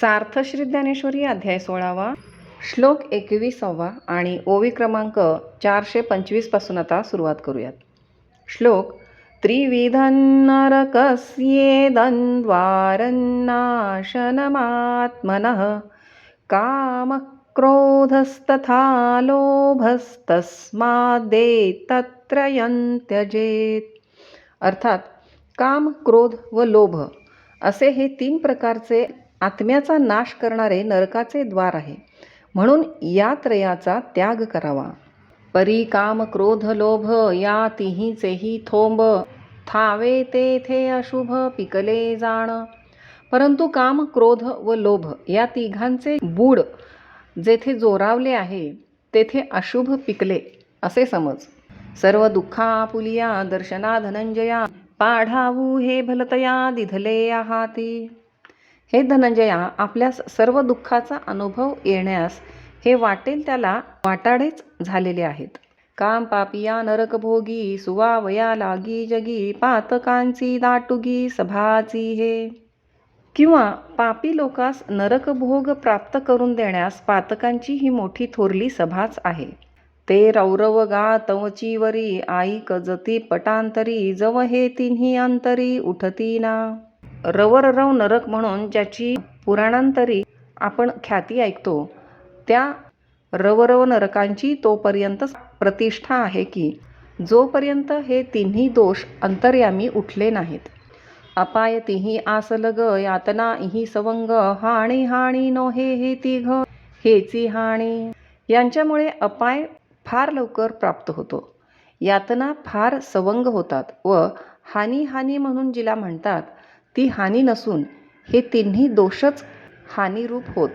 सार्थ श्री ज्ञानेश्वरी अध्याय सोळावा. श्लोक एकविसावा आणि ओवी क्रमांक चारशे पंचवीसपासून आता सुरुवात करूयात. श्लोक त्रिविधन्नरकस्येदन्वारन्नाशनमात्मनः कामक्रोधस्तथा लोभस्तस्माद्देतत्रयं त्यजेत अर्थात काम क्रोध व लोभ असे हे तीन प्रकारचे आत्म्याचा नाश करणारे नरकाचे द्वार आहे. म्हणून या त्रयाचा त्याग करावा. परी काम क्रोध लोभ या तिहीचेही थोंब. थावे तेथे अशुभ पिकले जाण. परंतु काम क्रोध व लोभ या तिघांचे बूड जेथे जोरावले आहे तेथे अशुभ पिकले असे समज. सर्व दुःखा पुलिया दर्शना धनंजया पाढावू हे भलतया दिधले आहाती. हे धनंजया आपल्यास सर्व दुःखाचा अनुभव येण्यास हे वाटेल त्याला वाटाडेच झालेले आहेत. काम पापिया नरक भोगी सुवावया लागी जगी पातकांची दाटुगी सभाची हे. किंवा पापी लोकास नरकभोग प्राप्त करून देण्यास पातकांची ही मोठी थोरली सभाच आहे. ते रौरव गा तवचीवरी आई कजती पटांतरी जव हे तिन्ही अंतरी उठती ना रवररव नरक म्हणून ज्याची पुराणांतरी आपण ख्याती ऐकतो त्या रवरव नरकांची तोपर्यंत प्रतिष्ठा आहे की जोपर्यंत हे तिन्ही दोष अंतर्यामी उठले नाहीत. अपाय तिही आसलग यातना इही सवंग हाणी हाणी नो हे हे तिघ हेची हाणी. यांच्यामुळे अपाय फार लवकर प्राप्त होतो. यातना फार सवंग होतात व हानी हानी म्हणून जिला म्हणतात ती हानी नसून हे तिन्ही दोषच हानीरूप होत.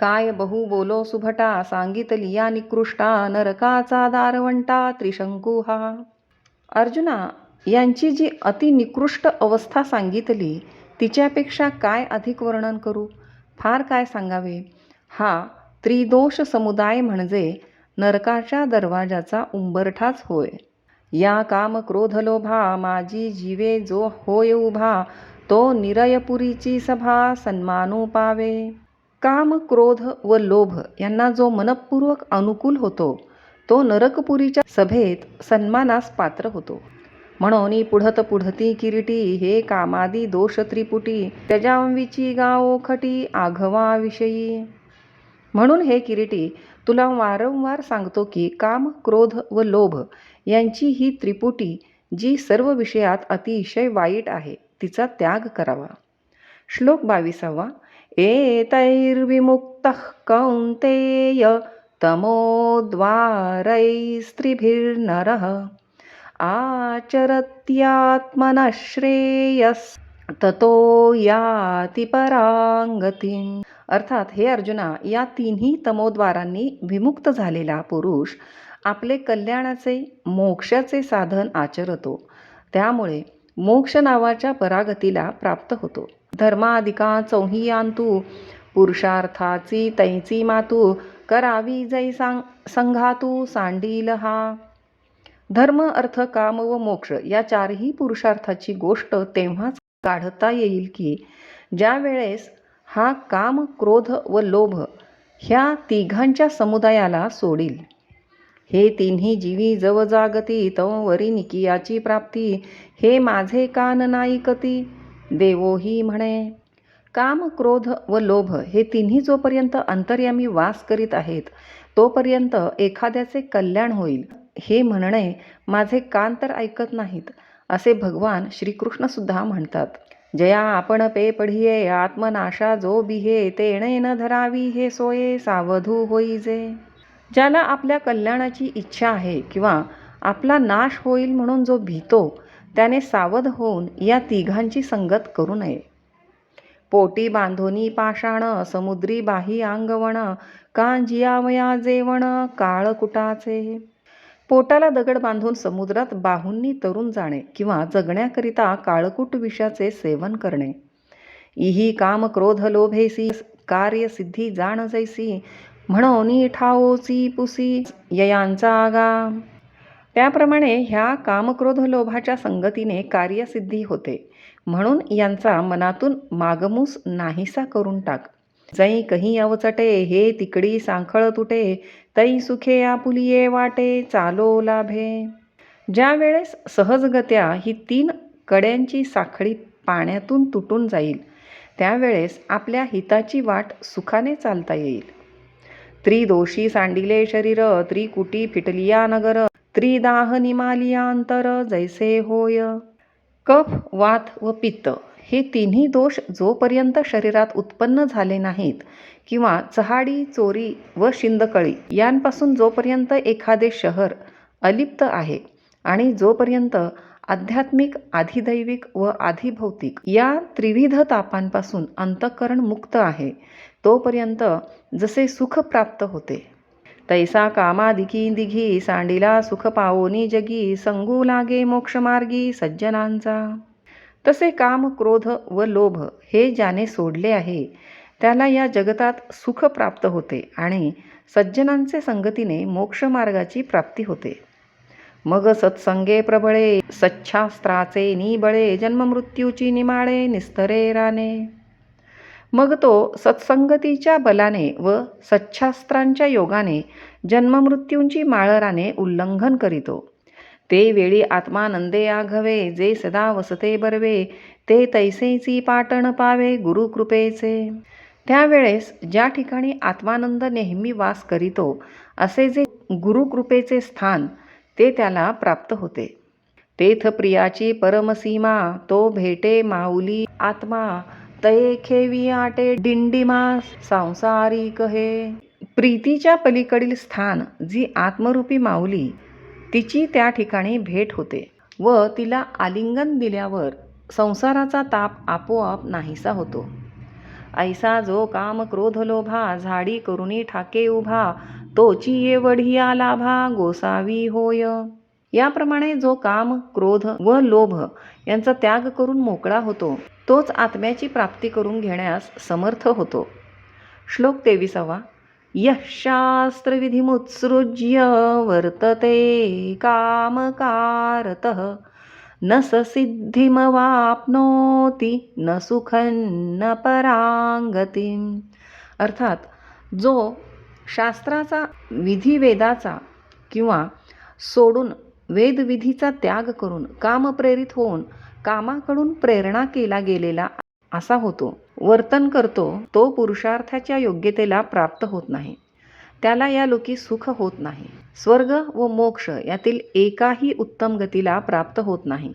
काय बहु बोलो सुभटा सांगितली या निकृष्टा नरकाचा दारवंटा त्रिशंकू हा. अर्जुना यांची जी अतिनिकृष्ट अवस्था सांगितली तिच्यापेक्षा काय अधिक वर्णन करू? फार काय सांगावे? हा त्रिदोष समुदाय म्हणजे नरकाच्या दरवाजाचा उंबरठाच होय. या काम क्रोधलोभा माझी जीवे जो होय उभा तो निरयपुरीची सभा सन्मानू पावे काम क्रोध व लोभ यांना जो मनपूर्वक अनुकूल होतो तो नरकपुरीच्या सभेत सन्मानास पात्र होतो. म्हणून पुढत पुढती किरीटी हे कामादी दोष त्रिपुटी त्याजांविची गाओ खटी आघवाविषयी. म्हणून हे किरीटी तुला वारंवार सांगतो की काम क्रोध व लोभ यांची ही त्रिपुटी जी सर्व विषयात अतिशय वाईट आहे. तिचा त्याग करावा. श्लोक बावीसावा. एतैर्विमुक्त कौंतेय तमोद्वारैस्त्रिभिर्नर आचरत्यात्मनश्रेयस ततो याति परांगतीं अर्थात हे अर्जुना या तिन्ही तमोद्वारांनी विमुक्त झालेला पुरुष आपले कल्याणाचे मोक्षाचे साधन आचरतो. त्यामुळे मोक्ष नावाच्या परागतीला प्राप्त होतो. धर्माधिका चौहियांतू पुरुषार्थाची तैची मातू करावी जै सांग संघातू सांडील हा. धर्म अर्थ काम व मोक्ष या चारही पुरुषार्थाची गोष्ट तेव्हाच काढता येईल की ज्या वेळेस हा काम क्रोध व लोभ ह्या तिघांच्या समुदायाला सोडील. हे तिन्ही जीवी जव जागती तव वरी निकियाची प्राप्ती. हे माझे कान नाईकती देवोही म्हणे. काम क्रोध व लोभ हे तिन्ही जोपर्यंत अंतर्यामी वास करीत आहेत तोपर्यंत एखाद्याचे कल्याण होईल. हे म्हणणे माझे कान तर ऐकत नाहीत असे भगवान श्रीकृष्णसुद्धा म्हणतात. जया आपण पे पढिये आत्मनाशा जो बिहे तेणे न धरावी हे सोये सावधू होईजे ज्याला आपल्या कल्याणाची इच्छा आहे किंवा आपला नाश होईल म्हणून जो भीतो त्याने सावध होऊन या तिघांची संगत करू नये. पोटी बांधोनी पाषाण समुद्री बाही अंगवण कांजियावया जेवण काळकुटाचे पोटाला दगड बांधून समुद्रात बाहूंनी तरून जाणे किंवा जगण्याकरिता काळकूट विषाचे सेवन करणे. इही काम क्रोध लोभेसी कार्यसिद्धी जाण जैसी म्हणून ठाओची पुसी ययांचा आगा त्याप्रमाणे ह्या कामक्रोध लोभाच्या संगतीने कार्यसिद्धी होते. म्हणून यांचा मनातून मागमूस नाहीसा करून टाक. जई कही अवचटे हे तिकडी सांखळ तुटे. तई सुखे आपुलिये वाटे चालो लाभे. ज्या वेळेस सहजगत्या ही तीन कड्यांची साखळी पाण्यातून तुटून जाईल त्यावेळेस आपल्या हिताची वाट सुखाने चालता येईल. त्रिदोषी सांडिले शरीर त्रिकुटी फिटलिया नगर त्रिदाह निमालियांतर जैसे होय. कफ वात व पित्त हे तिन्ही दोष जोपर्यंत शरीरात उत्पन्न झाले नाहीत किंवा चहाडी चोरी व शिंदकळी यांपासून जोपर्यंत एखादे शहर अलिप्त आहे आणि जोपर्यंत आध्यात्मिक आधिदैविक व आधिभौतिक या त्रिविध तापांपासून अंतःकरण मुक्त आहे तोपर्यंत जसे सुख प्राप्त होते. तैसा कामादिकी दिघी सांडिला सुख पावोनी जगी संगू लागे मोक्षमार्गी सज्जनांचा. तसे काम क्रोध व लोभ हे ज्याने सोडले आहे त्याला या जगतात सुख प्राप्त होते आणि सज्जनांचे संगतीने मोक्षमार्गाची प्राप्ती होते. मग सत्संगे प्रबळे सच्छास्त्राचे निबळे जन्ममृत्यूची निमाळे निस्तरे राणे. मग तो सत्संगतीच्या बलाने व सच्छास्त्रांच्या योगाने जन्ममृत्यूंची माळराने उल्लंघन करीतो. ते वेळी आत्मानंदे आघवे जे सदा वसते बरवे ते तैसेची पाटण पावे गुरुकृपेचे त्यावेळेस ज्या ठिकाणी आत्मानंद नेहमी वास करीतो असे जे गुरुकृपेचे स्थान ते त्याला प्राप्त होते. तेथ प्रियाची परमसीमा तो भेटे माऊली आत्मा तये खेवी आटे डिंडिमा सांसारिक हे प्रीतीच्या पलीकडील स्थान जी आत्मरूपी माऊली तिची त्या ठिकाणी भेट होते व तिला आलिंगन दिल्यावर संसाराचा ताप आपोआप नाहीसा होतो. ऐसा जो काम क्रोध लोभा झाडी करुणी ठाके उभा तोची ये वढिया लाभा गोसावी होय. याप्रमाणे जो काम क्रोध व लोभ यांचा त्याग करून मोकळा होतो तोच आत्म्याची प्राप्ती करून घेण्यास समर्थ होतो. श्लोक तेविसावा. यः शास्त्रविधीमुत्सृज्य वर्तते कामकारतः. न स सिद्धिमवाप्नोति न सुखं न परांगतीम अर्थात जो शास्त्राचा विधिवेदाचा किंवा सोडून वेदविधीचा त्याग करून कामप्रेरित होऊन कामाकडून प्रेरणा केला गेलेला असा होतो. वर्तन करतो तो पुरुषार्थाच्या योग्यतेला प्राप्त होत नाही. त्याला या लोकी सुख होत नाही. स्वर्ग व मोक्ष यातील एकाही उत्तम गतीला प्राप्त होत नाही.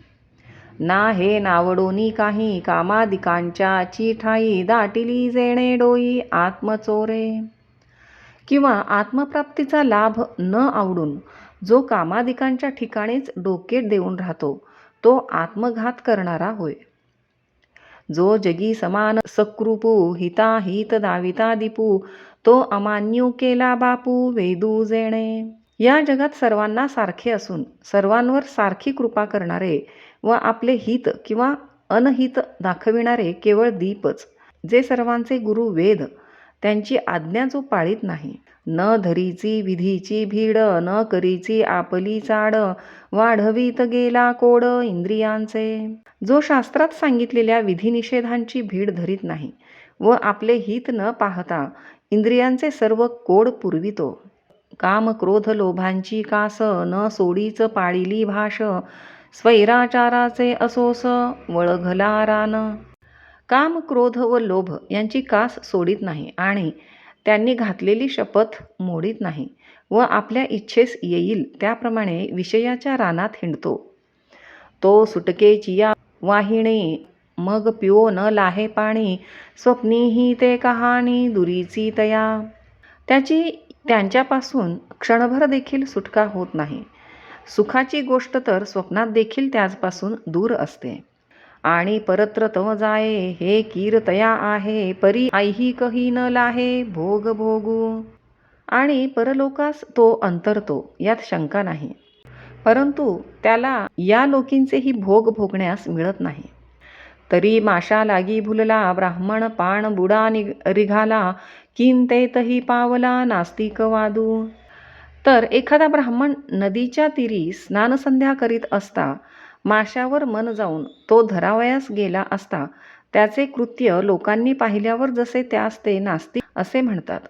ना हे नावडोनी काही कामादिकांच्या चिठाई दाटिली जेणे डोई आत्मचोरे. किंवा आत्मप्राप्तीचा लाभ न आवडून जो कामादिकांच्या ठिकाणीच डोके देऊन राहतो तो आत्मघात करणारा होय. जो जगी समान सकृपू हिताहित दाविता दिपू तो अमान्यू केला बापू वेदू जेणे. या जगात सर्वांना सारखे असून सर्वांवर सारखी कृपा करणारे व आपले हित किंवा अनहित दाखविणारे केवळ दीपच जे सर्वांचे गुरु वेद त्यांची आज्ञा जो पाळीत नाही. न धरीची विधीची भीड न करीची आपली चाड वाढवीत गेला कोड इंद्रियांचे. जो शास्त्रात सांगितलेल्या विधिनिषेधांची भीड धरीत नाही व आपले हित न पाहता इंद्रियांचे सर्व कोड पुरवितो. काम क्रोध लोभांची कास न सोडीच पाळिली भाष स्वैराचाराचे असोस वळघला रान. काम क्रोध व लोभ यांची कास सोडित नाही आणि त्यांनी घातलेली शपथ मोडीत नाही व आपल्या इच्छेस येईल त्याप्रमाणे विषयाच्या रानात हिंडतो. तो सुटकेची या वाहिणी मग पिओ न लाहे पाणी स्वप्नीही ते कहाणी दुरीची तया. त्याची त्यांच्यापासून क्षणभर देखील सुटका होत नाही. सुखाची गोष्ट तर स्वप्नात देखील त्याचपासून दूर असते. आणि परत्र तव जाये हे कीर्तया आहे परी ऐहिकही न लाहे भोग भोगू. आणि परलोकास तो अंतरतो यात शंका नाही. परंतु त्याला या लोकींचेही भोग भोगण्यास मिळत नाही. तरी माशा लागी भुलला ब्राह्मण पाण बुडा नि रिघाला किंतेतही पावला नास्तिक वादू. तर एखादा ब्राह्मण नदीच्या तीरी स्नानसंध्या करीत असता माशावर मन जाऊन तो धरावयास गेला असता त्याचे कृत्य लोकांनी पाहिल्यावर जसे त्यास ते नास्तिक असे म्हणतात.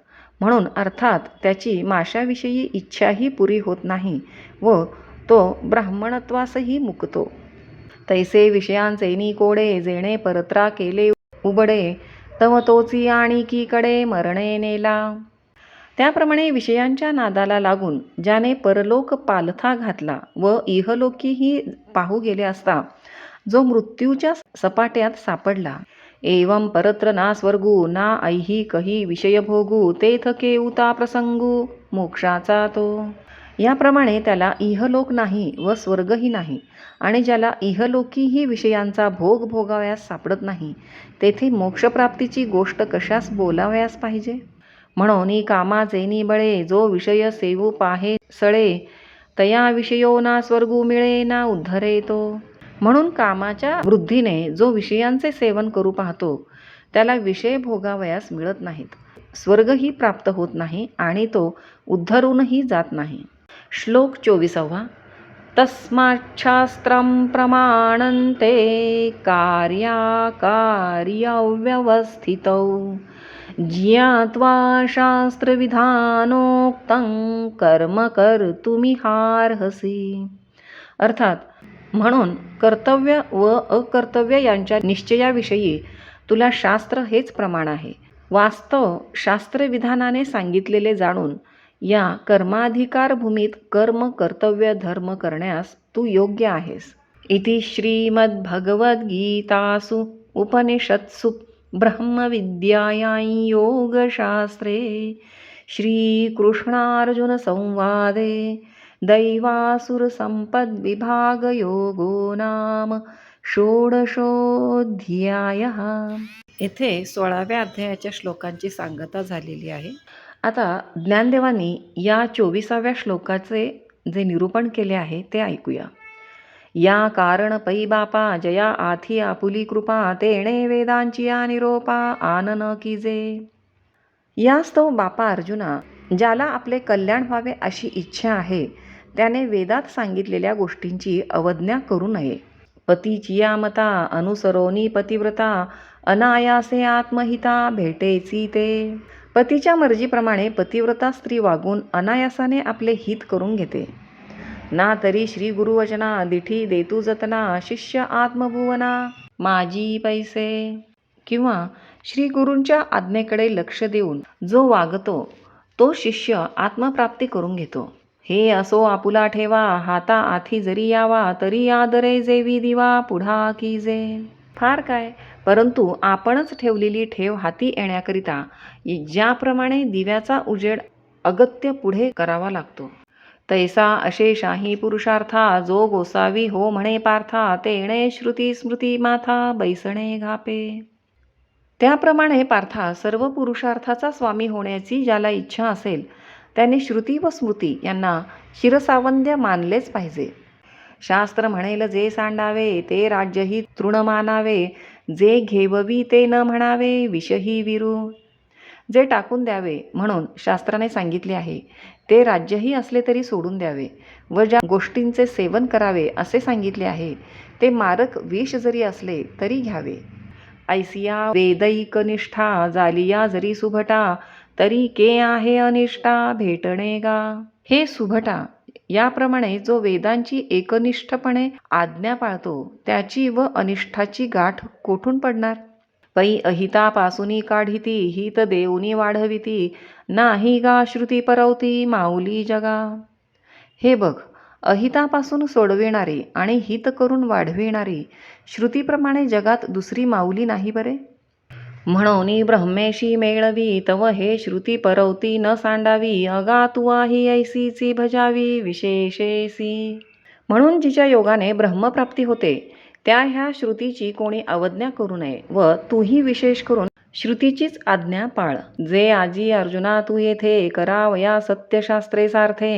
म्हणून अर्थात त्याची माशाविषयी इच्छाही पुरी होत नाही व तो ब्राह्मणत्वासही मुकतो. तैसे विषयांचे कोडे जेणे परत्रा केले उबडे तव तोची आणिकीकडे मरणे नेला. त्याप्रमाणे विषयांच्या नादाला लागून ज्याने परलोक पालथा घातला व इहलोकीही पाहू गेले असता जो मृत्यूच्या सपाट्यात सापडला. एवं परत्र ना स्वर्गू ना ऐहिकही विषयभोगू तेथ केऊता प्रसंगू मोक्षाचा तो. याप्रमाणे त्याला इहलोक नाही व स्वर्गही नाही आणि ज्याला इहलोकीही विषयांचा भोग भोगावयास सापडत नाही तेथे मोक्षप्राप्तीची गोष्ट कशास बोलावयास पाहिजे? म्हणून कामाचे निबळे जो विषय सेवू पाहे सळे तया विषयो ना स्वर्गू मिळे ना उद्धरे तो. म्हणून कामाच्या वृद्धीने जो विषयांचे सेवन करू पाहतो त्याला विषय भोगावयास मिळत नाहीत. स्वर्गही प्राप्त होत नाही आणि तो उद्धरूनही जात नाही. श्लोक चोवीसावा. तस्माच्छास्त्रं प्रमाणन्ते कार्याकार्यव्यवस्थितौ। ज्ञात्वा शास्त्रविधानोक्तं कर्म कर्तुमिहार्हसि अर्थात म्हणून कर्तव्य व अकर्तव्य यांच्या निश्चयाविषयी तुला शास्त्र हेच प्रमाण आहे. वास्तव शास्त्रविधानाने सांगितलेले जाणून या कर्माधिकारभूमीत कर्म कर्तव्य धर्म करण्यास तू योग्य आहेस. इति श्रीमद्भगवद्गीतासु उपनिषत्सु ब्रह्मविद्यायां योगशास्त्रे श्रीकृष्णार्जुनसंवादे दैवासुरसंपद्विभागयोगो नाम षोडशोऽध्यायः। येथे सोळाव्या अध्यायाच्या श्लोकांची सांगता झालेली आहे. आता ज्ञानदेवांनी या चोवीसाव्या श्लोकाचे जे निरूपण केले आहे ते ऐकूया. या कारण पै बापा जया आथी आपुली कृपा तेणे वेदांची या निरोपा आनन कीजे यास्तव बापा अर्जुना ज्याला आपले कल्याण व्हावे अशी इच्छा आहे त्याने वेदात सांगितलेल्या गोष्टींची अवज्ञा करू नये. पतीची या मता अनुसरोनी पतिव्रता अनायासे आत्महिता भेटेची ते. पतीच्या मर्जीप्रमाणे पतिव्रता स्त्री वागून अनायासाने आपले हित करून घेते. ना तरी श्री गुरुवचना दिठी देतू जतना शिष्य आत्मभुवना. माझी पैसे. किंवा श्री गुरूंच्या आज्ञेकडे लक्ष देऊन जो वागतो तो शिष्य आत्मप्राप्ती करून घेतो. हे असो आपुला ठेवा हाता आथी जरी यावा तरी आदरे जेवी दिवा पुढा की जे. फार काय? परंतु आपणच ठेवलेली ठेव हाती येण्याकरिता ज्याप्रमाणे दिव्याचा उजेड अगत्य पुढे करावा लागतो. तैसा अशेषाही पुरुषार्था जो गोसावी हो म्हणे पार्था तेणे श्रुती स्मृती माथा बैसणे घापे. त्याप्रमाणे पार्था सर्व पुरुषार्थाचा स्वामी होण्याची ज्याला इच्छा असेल त्याने श्रुती व स्मृती यांना शिरसावंद्य मानलेच पाहिजे. शास्त्र म्हणेल जे सांडावे ते राज्यही तृण मानावे जे घेववी ते न म्हणावे विषही विरू. जे टाकून द्यावे म्हणून शास्त्राने सांगितले आहे ते राज्यही असले तरी सोडून द्यावे व ज्या गोष्टींचे सेवन करावे असे सांगितले आहे ते मारक विष जरी असले तरी घ्यावे. ऐसिया वेदैक निष्ठा जालिया जरी सुभटा तरी के आहे अनिष्ठा भेटणे गा. हे सुभटा याप्रमाणे जो वेदांची एकनिष्ठपणे आज्ञा पाळतो त्याची व अनिष्ठाची गाठ कोठून पडणार? पै अहितापासुनी काढिती हित देऊनी वाढविती नाही गा श्रुती परवती माऊली जगा. हे बघ अहितापासून सोडविणारी आणि हित करून वाढविणारी श्रुतीप्रमाणे जगात दुसरी माऊली नाही बरे? म्हणून ब्रह्मेशी मेळवी तव हे श्रुती परवती न सांडावी अगा तुआही ऐसीची भजावी विशेषेसी. म्हणून जिच्या योगाने ब्रह्मप्राप्ती होते त्या ह्या श्रुतीची कोणी अवज्ञा करू नये व तूही विशेष करून श्रुतीचीच आज्ञा पाळ. जे आजी अर्जुना तू येथे करावया सत्यशास्त्रे सार्थे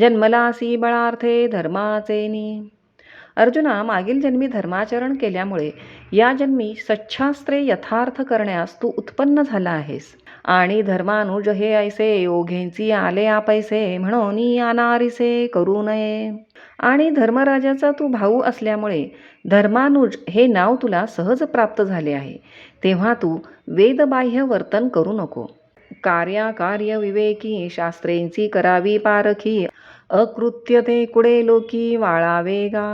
जन्मलासी बळार्थे धर्माचेनी अर्जुना मागील जन्मी धर्माचरण केल्यामुळे या जन्मी सच्छास्त्रे यथार्थ करण्यास तू उत्पन्न झाला आहेस. आणि धर्मानुज हे ऐसे ओघेंची आले आपैसे म्हणून अनारिसे करू नये. आणि धर्मराजाचा तू भाऊ असल्यामुळे धर्मानुज हे नाव तुला सहज प्राप्त झाले आहे. तेव्हा तू वेदबाह्य वर्तन करू नको. कार्याकार्य विवेकी शास्त्रेंची करावी पारखी अकृत्य ते कुडे लोकी वाळावे गा.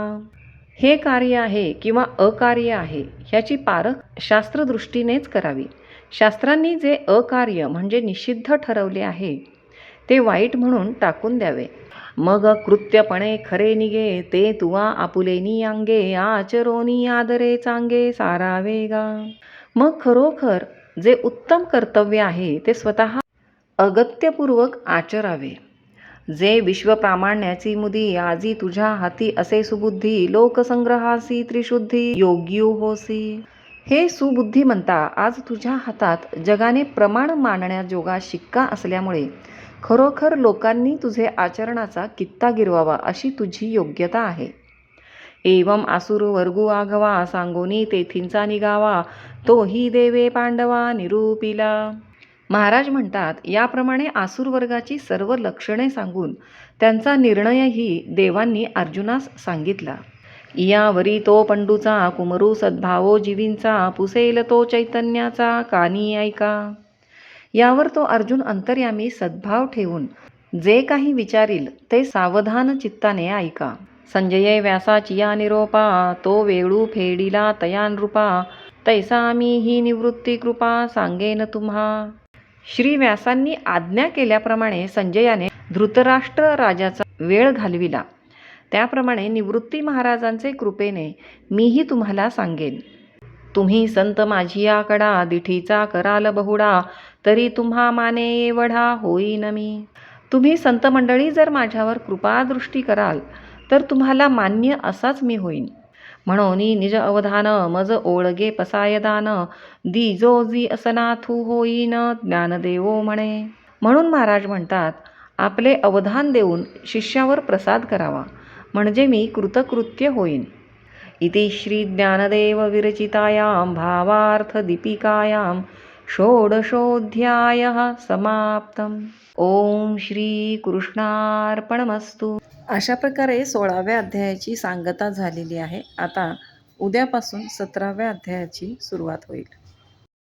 हे कार्य आहे किंवा अकार्य आहे ह्याची पारख शास्त्रदृष्टीनेच करावी. शास्त्रांनी जे अकार्य म्हणजे निषिद्ध ठरवले आहे ते वाईट म्हणून टाकून द्यावे. मग कृत्यपणे खरे निगे ते तुवा आपुलेनी अंगे आचरोनी आदरे चांगे सारावे गा. मग खरोखर जे उत्तम कर्तव्य आहे ते स्वतः अगत्यपूर्वक आचरावे. जे विश्वप्रामाण्याची मुदी आजी तुझ्या हाती असे सुबुद्धी लोकसंग्रहासी त्रिशुद्धी योग्यू होसी. हे सुबुद्धिमंता आज तुझ्या हातात जगाने प्रमाण मानण्याजोगा शिक्का असल्यामुळे खरोखर लोकांनी तुझे आचरणाचा कित्ता गिरवावा अशी तुझी योग्यता आहे. एवम आसुर वर्गू आघवा सांगोनी तेथींचा निगावा तोही देवे पांडवा निरूपिला. महाराज म्हणतात याप्रमाणे आसुर वर्गाची सर्व लक्षणे सांगून त्यांचा निर्णयही देवांनी अर्जुनास सांगितला. इयावरी तो पंडूचा कुमरू सद्भावो जीवींचा पुसेल तो चैतन्याचा कानी ऐका. यावर तो अर्जुन अंतर्यामी सद्भाव ठेवून जे काही विचारील ते सावधान चित्ताने ऐका. संजये व्यासाची या निरोपा तो वेळू फेडिला तया नृपा तैसा मी ही निवृत्ती कृपा सांगेन तुम्हा. श्री व्यासांनी आज्ञा केल्याप्रमाणे संजयाने धृतराष्ट्र राजाचा वेळ घालविला. त्याप्रमाणे निवृत्ती महाराजांचे कृपेने मीही तुम्हाला सांगेन. तुम्ही संत माझी याकडा दिठीचा कराल बहुडा तरी तुम्हा माने एवढा होईन मी. तुम्ही संत मंडळी जर माझ्यावर कृपादृष्टी कराल तर तुम्हाला मान्य असाच मी होईन. म्हणून निज अवधान मज ओळगे पसायदान दी जो जी असनाथू होईन ज्ञानदेवो म्हणे. म्हणून महाराज म्हणतात आपले अवधान देऊन शिष्यावर प्रसाद करावा. म्हणजे मी कृतकृत्य होईन. इति श्रीज्ञानदेव विरचितायां भावार्थदीपिकायां षोडशोऽध्यायः समाप्तम्. ओम श्री कृष्णार्पणमस्तु. अशा प्रकारे सोळाव्या अध्यायाची सांगता झालेली आहे. आता उद्यापासून सतराव्या अध्यायाची सुरुवात होईल.